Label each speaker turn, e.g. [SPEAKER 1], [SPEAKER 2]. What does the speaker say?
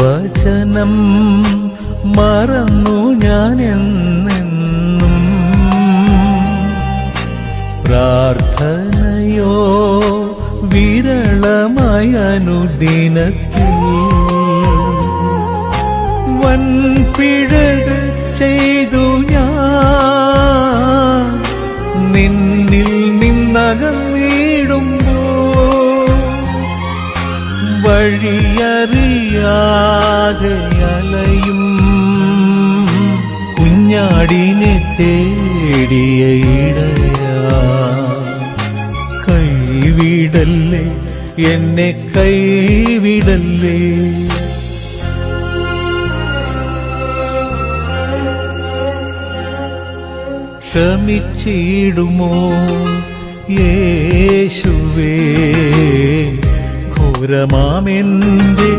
[SPEAKER 1] വചനം മറന്നു ഞാൻ എന്നെന്നും പ്രാർത്ഥനയോ വിരളമായ അനുദിനത്തിൽ വൻപിഴക് ചെയ്തു ഞാൻ. നിന്നിൽ നിന്നകന്നിടുമ്പോ വഴിയറിയാതെ അലയും. കുഞ്ഞാടിനെ തേടിയ കൈവിടല്ലേ എന്നെ കൈവിടല്ലേ. ക്ഷമിച്ചിടുമോ യേശുവേ ഘോരമാമെന്റെ